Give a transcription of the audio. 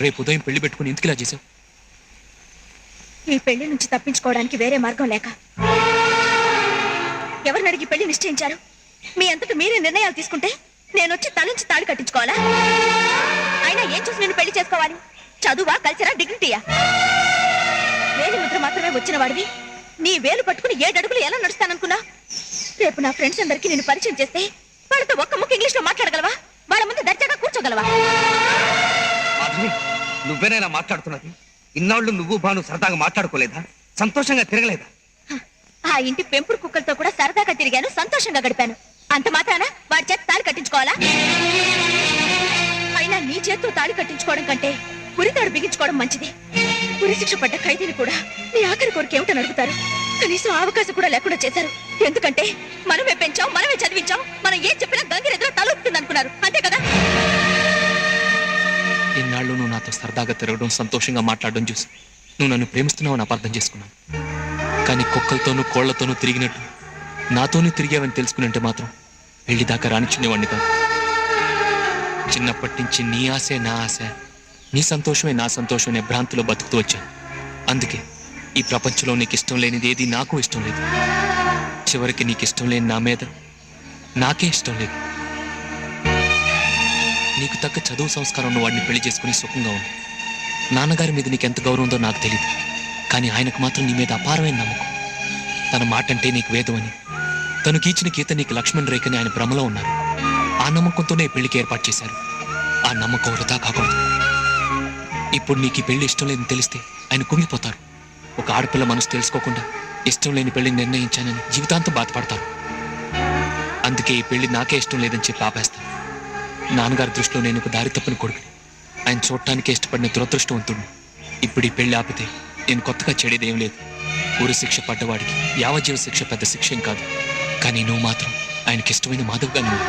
రేపు ఉదయం పెళ్ళి పెట్టుకుని ఎందుకు ఇలా చేసావు ఈ పెళ్ళి నుంచి తప్పించుకోవడానికి వేరే మార్గం లేక. ఎవరిని అడిగి పెళ్ళి నిశ్చయించారు? మీ అంతట మీరే నిర్ణయాలు తీసుకుంటే నేను వచ్చి తలంచి తాళి కట్టించుకోవాలా? అయినా ఏం చూసి నేను పెళ్ళి చేసుకోవాలి? చదువా కల్చరా డిగ్నిటీయా? వేలి ముద్ర మాత్రమే వచ్చిన వాడివి. నీ వేలు పట్టుకుని ఏడడుగులు ఎలా నడుస్తాననుకున్నా? రేపు నా ఫ్రెండ్స్ అందరికీ నేను పరిచయం చేస్తే వాళ్ళతో ఒక్క ముక్క ఇంగ్లీష్లో మాట్లాడగలవా? వాళ్ళ ముందు దర్జాగా కూర్చోగలవా? నువ్వేనైనా మాట్లాడుతున్నది? ఇన్నాళ్ళు నువ్వు భాను సరదాగా మాట్లాడుకోలేదా? సంతోషంగా తిరగలేదా? ఆ ఇంటి పెంపుడు కుక్కలతో కూడా సరదాగా తిరిగాను సంతోషంగా గడిపాను. అంత మాత్రాన? వాడి చేత తాళి కట్టించుకోవాలా? అయినా నీ చేత్తో తాళి కట్టించుకోవడం కంటే పురితాడు బిగించుకోవడం మంచిది. ఉరి శిక్ష పడ్డ ఖైదీని కూడా నీ ఆఖరి కోరిక ఏమిటో అడుగుతారు? కనీసం అవకాశం కూడా లేకుండా చేశారు. ఎందుకంటే మనమే పెంచాం మనమే చదివించాం మనం ఏం చెప్పినా గంగిరెద్దులో తలొస్తుంది అనుకున్నారు. అంతే కదా? నాతో సరదాగా తిరగడం సంతోషంగా మాట్లాడడం చూసి నువ్వు నన్ను ప్రేమిస్తున్నావని అపార్థం చేసుకున్నాను. కానీ కుక్కలతోనూ కోళ్ళతోనూ తిరిగినట్టు నాతోనూ తిరిగావని తెలుసుకునంటే మాత్రం వెళ్ళి దాకా రానిచ్చునేవాడిని కాదు. చిన్నప్పటి నుంచి నీ ఆశే నా ఆశ నీ సంతోషమే నా సంతోషం అనే భ్రాంతిలో బతుకుతూ వచ్చాను. అందుకే ఈ ప్రపంచంలో నీకు ఇష్టం లేనిది ఏది నాకు ఇష్టం లేదు. చివరికి నీకు ఇష్టం లేని నా మీద నాకే ఇష్టం లేదు. నీకు తగ్గ చదువు సంస్కారం ఉన్న వాడిని పెళ్ళి చేసుకుని సుఖంగా ఉంది నాన్నగారి మీద నీకు ఎంత గౌరవం ఉందో నాకు తెలియదు కానీ ఆయనకు మాత్రం నీ మీద అపారమైన నమ్మకం. తన మాట అంటే నీకు వేదమని అని. తను కీత గీత నీకు లక్ష్మణ్ రేఖని ఆయన భ్రమలో ఉన్నారు. ఆ నమ్మకంతోనే పెళ్ళికి ఏర్పాటు చేశారు. ఆ నమ్మకం వృధా కాకూడదు. ఇప్పుడు నీకు ఈ పెళ్ళి ఇష్టం లేదని తెలిస్తే ఆయన కుంగిపోతారు. ఒక ఆడపిల్ల మనసు తెలుసుకోకుండా ఇష్టం లేని పెళ్ళి నిర్ణయించానని జీవితాంతం బాధపడతారు. అందుకే ఈ పెళ్ళి నాకే ఇష్టం లేదని చెప్పి ఆపేస్తాను నాన్నగారి దృష్టిలో నేను ఒక దారి తప్పని కొడుకుని. ఆయన చూడటానికి ఇష్టపడిన దురదృష్టవంతుడిని. ఇప్పుడు ఈ పెళ్ళి ఆపితే నేను కొత్తగా చెడేదేం లేదు. ఊరి శిక్ష పడ్డవాడికి యావజ్జీవ శిక్ష పెద్ద శిక్ష ఏం కాదు. కానీ నువ్వు మాత్రం ఆయనకి ఇష్టమైన మాధవ్గా నువ్వు